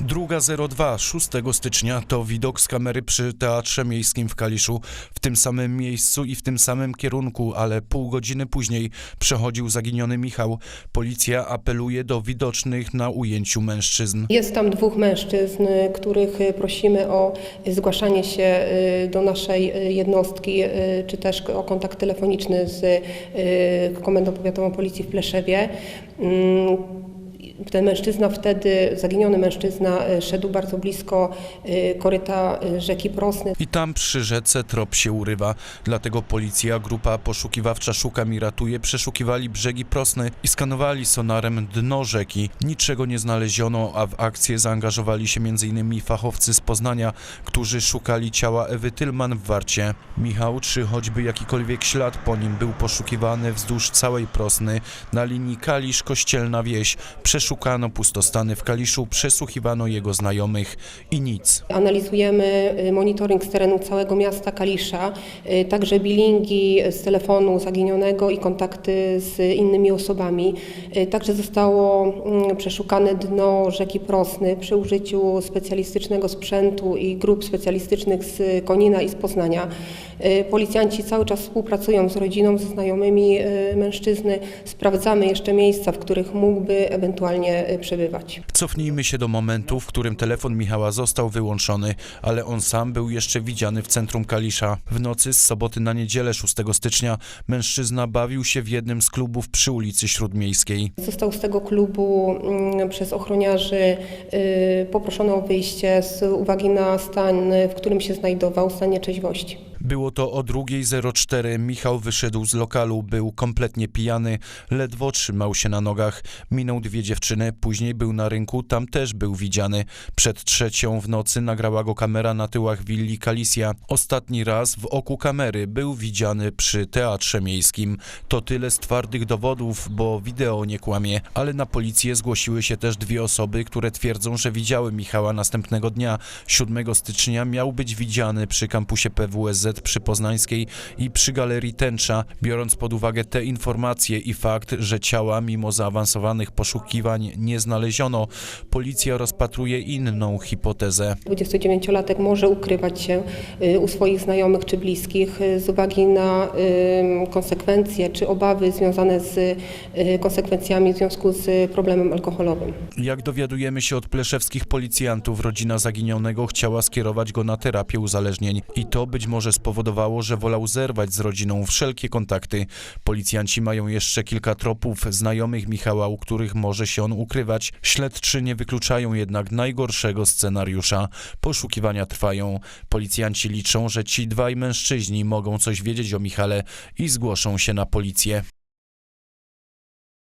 Druga 02, 6 stycznia to widok z kamery przy Teatrze Miejskim w Kaliszu. W tym samym miejscu i w tym samym kierunku, ale pół godziny później przechodził zaginiony Michał. Policja apeluje do widocznych na ujęciu mężczyzn. Jest tam dwóch mężczyzn, y, których y, prosimy o zgłaszanie się y, do naszej jednostki, czy też o kontakt telefoniczny z Komendą Powiatową Policji w Pleszewie. Ten mężczyzna wtedy, zaginiony mężczyzna, y, szedł bardzo blisko y, koryta y, rzeki Prosny. I tam przy rzece trop się urywa. Dlatego policja, grupa poszukiwawcza Szuka mi ratuje, przeszukiwali brzegi Prosny i skanowali sonarem dno rzeki. Niczego nie znaleziono, a w akcję zaangażowali się m.in. fachowcy z Poznania, którzy szukali ciała Ewy Tylman w Warcie. Michał, czy choćby jakikolwiek ślad po nim był poszukiwany wzdłuż całej Prosny, na linii Kalisz-Kościelna Wieś. Przeszukano pustostany w Kaliszu, przesłuchiwano jego znajomych i nic. Analizujemy y, monitoring z terenu całego miasta Kalisza, y, także bilingi z telefonu zaginionego i kontakty z innymi osobami. Y, Także zostało mm, przeszukane dno rzeki Prosny przy użyciu specjalistycznego sprzętu i grup specjalistycznych z Konina i z Poznania. Policjanci cały czas współpracują z rodziną, ze znajomymi mężczyzny. Sprawdzamy jeszcze miejsca, w których mógłby ewentualnie y, przebywać. Cofnijmy się do momentu, w którym telefon Michała został wyłączony, ale on sam był jeszcze widziany w centrum Kalisza. W nocy z soboty na niedzielę 6 stycznia mężczyzna bawił się w jednym z klubów przy ulicy Śródmiejskiej. Został z tego klubu mm, przez ochroniarzy y, poproszony o wyjście z uwagi na stan, w którym się znajdował, stan nieczeźwości. Było to o 2.04. Michał wyszedł z lokalu, był kompletnie pijany, ledwo trzymał się na nogach. Minął dwie dziewczyny, później był na rynku, tam też był widziany. Przed trzecią w nocy nagrała go kamera na tyłach willi Kalisja. Ostatni raz w oku kamery był widziany przy Teatrze Miejskim. To tyle z twardych dowodów, bo wideo nie kłamie, ale na policję zgłosiły się też dwie osoby, które twierdzą, że widziały Michała następnego dnia. 7 stycznia miał być widziany przy kampusie PWSZ przy Poznańskiej i przy Galerii Tęcza. Biorąc pod uwagę te informacje i fakt, że ciała mimo zaawansowanych poszukiwań nie znaleziono, policja rozpatruje inną hipotezę. 29-latek może ukrywać się y, u swoich znajomych czy bliskich y, z uwagi na y, konsekwencje czy obawy związane z konsekwencjami w związku z problemem alkoholowym. Jak dowiadujemy się od pleszewskich policjantów, rodzina zaginionego chciała skierować go na terapię uzależnień i to być może spowodowało, że wolał zerwać z rodziną wszelkie kontakty. Policjanci mają jeszcze kilka tropów znajomych Michała, u których może się on ukrywać. Śledczy nie wykluczają jednak najgorszego scenariusza. Poszukiwania trwają. Policjanci liczą, że ci dwaj mężczyźni mogą coś wiedzieć o Michale i zgłoszą się na policję.